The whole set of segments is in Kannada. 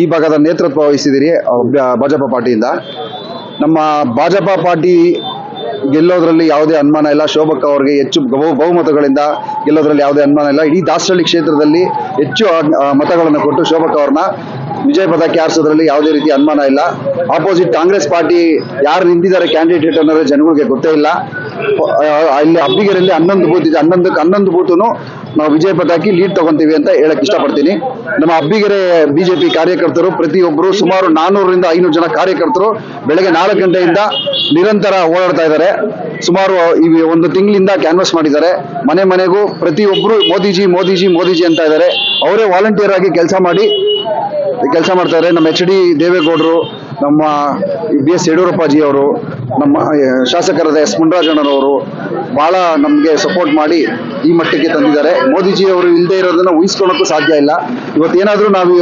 ಈ ಭಾಗದ ನೇತೃತ್ವ ವಹಿಸಿದಿರಿ ಭಾಜಪಾ ಪಾರ್ಟಿಯಿಂದ. ನಮ್ಮ ಭಾಜಪ ಪಾರ್ಟಿ ಗೆಲ್ಲೋದ್ರಲ್ಲಿ ಯಾವುದೇ ಅನುಮಾನ ಇಲ್ಲ. ಶೋಭಕ್ಕ ಅವರಿಗೆ ಹೆಚ್ಚು ಬಹು, ಬಹುಮತಗಳಿಂದ ಗೆಲ್ಲೋದ್ರಲ್ಲಿ ಯಾವುದೇ ಅನುಮಾನ ಇಲ್ಲ. ಇಡೀ ದಾಸರಳ್ಳಿ ಕ್ಷೇತ್ರದಲ್ಲಿ ಹೆಚ್ಚು ಮತಗಳನ್ನು ಕೊಟ್ಟು ಶೋಭಕ್ಕ ಅವ್ರನ್ನ ವಿಜಯ ಪದಕ್ಕೆ ಆರಿಸೋದ್ರಲ್ಲಿ ಯಾವುದೇ ರೀತಿ ಅನುಮಾನ ಇಲ್ಲ. ಆಪೋಸಿಟ್ ಕಾಂಗ್ರೆಸ್ ಪಾರ್ಟಿ ಯಾರು ನಿಂತಿದ್ದಾರೆ ಕ್ಯಾಂಡಿಡೇಟ್ ಅನ್ನೋದು ಜನಗಳಿಗೆ ಗೊತ್ತೇ ಇಲ್ಲ. ಇಲ್ಲಿ ಅಬ್ಬಿಗೆರೆಯಲ್ಲಿ ಹನ್ನೊಂದು ಬೂತ್ ಇದೆ. ಹನ್ನೊಂದಕ್ಕೆ ಹನ್ನೊಂದು ಬೂತು ನಾವು ವಿಜಯ ಪಟಾಕಿ ಲೀಡ್ ತಗೊಂತೀವಿ ಅಂತ ಹೇಳಕ್ ಇಷ್ಟಪಡ್ತೀನಿ. ನಮ್ಮ ಅಬ್ಬಿಗೆರೆ ಬಿಜೆಪಿ ಕಾರ್ಯಕರ್ತರು ಪ್ರತಿಯೊಬ್ಬರು ಸುಮಾರು ನಾನ್ನೂರರಿಂದ ಐನೂರು ಜನ ಕಾರ್ಯಕರ್ತರು ಬೆಳಗ್ಗೆ ನಾಲ್ಕು ಗಂಟೆಯಿಂದ ನಿರಂತರ ಓಡಾಡ್ತಾ ಇದ್ದಾರೆ. ಸುಮಾರು, ಈ ಒಂದು ತಿಂಗಳಿಂದ ಕ್ಯಾನ್ವಾಸ್ ಮಾಡಿದ್ದಾರೆ. ಮನೆ ಮನೆಗೂ ಪ್ರತಿಯೊಬ್ಬರು ಮೋದಿಜಿ ಮೋದಿಜಿ ಮೋದಿಜಿ ಅಂತ ಇದ್ದಾರೆ. ಅವರೇ ವಾಲಂಟಿಯರ್ ಆಗಿ ಕೆಲಸ ಮಾಡಿ ಕೆಲಸ ಮಾಡ್ತಾ ಇದ್ದಾರೆ. ನಮ್ಮ ಎಚ್ ಡಿ ದೇವೇಗೌಡರು, ನಮ್ಮ ಬಿ ಎಸ್ ಯಡಿಯೂರಪ್ಪಾಜಿ ಅವರು ನಮ್ಮ ಶಾಸಕರಾದ ಎಸ್ ಮುಂಡರಾಜಣ್ಣನವರು ಬಹಳ ನಮಗೆ ಸಪೋರ್ಟ್ ಮಾಡಿ ಈ ಮಟ್ಟಕ್ಕೆ ತಂದಿದ್ದಾರೆ. ಮೋದಿಜಿ ಅವರು ಇಲ್ಲದೆ ಇರೋದನ್ನ ಊಹಿಸ್ಕೊಳ್ಳೋಕ್ಕೂ ಸಾಧ್ಯ ಇಲ್ಲ. ಇವತ್ತೇನಾದರೂ ನಾವು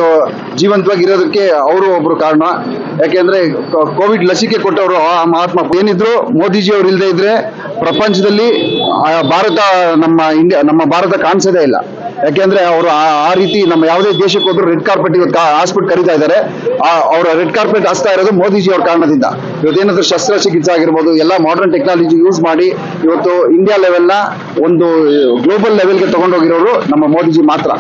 ಜೀವಂತವಾಗಿ ಇರೋದಕ್ಕೆ ಅವರು ಒಬ್ರು ಕಾರಣ. ಯಾಕೆಂದ್ರೆ ಕೋವಿಡ್ ಲಸಿಕೆ ಕೊಟ್ಟವರು ಆ ಮಹಾತ್ಮ. ಏನಿದ್ರು ಮೋದಿಜಿ ಅವರು ಇಲ್ಲದೆ ಇದ್ರೆ ಪ್ರಪಂಚದಲ್ಲಿ ಭಾರತ ನಮ್ಮ ಇಂಡಿಯಾ, ನಮ್ಮ ಭಾರತ ಕಾಣಿಸೋದೇ ಇಲ್ಲ. ಯಾಕೆಂದ್ರೆ ಅವರು ಆ ರೀತಿ ನಮ್ಮ ಯಾವುದೇ ದೇಶಕ್ಕೆ ಹೋದ್ರು ರೆಡ್ ಕಾರ್ಪೆಟ್ ಇವತ್ತು ಹಾಸ್ಪಿಟ್ ಕರೀತಾ ಇದ್ದಾರೆ. ಅವರ ರೆಡ್ ಕಾರ್ಪೆಟ್ ಹಸ್ತಾ ಇರೋದು ಮೋದಿಜಿ ಅವ್ರ ಕಾರಣದಿಂದ. ಇವತ್ತೇನಾದ್ರೂ ಶಸ್ತ್ರಚಿಕಿತ್ಸೆ ಆಗಿರ್ಬೋದು, ಎಲ್ಲ ಮಾಡರ್ನ್ ಟೆಕ್ನಾಲಜಿ ಯೂಸ್ ಮಾಡಿ ಇವತ್ತು ಇಂಡಿಯಾ ಲೆವೆಲ್ನ ಒಂದು ಗ್ಲೋಬಲ್ ಲೆವೆಲ್ಗೆ ತಗೊಂಡೋಗಿರೋರು ನಮ್ಮ ಮೋದಿಜಿ ಮಾತ್ರ.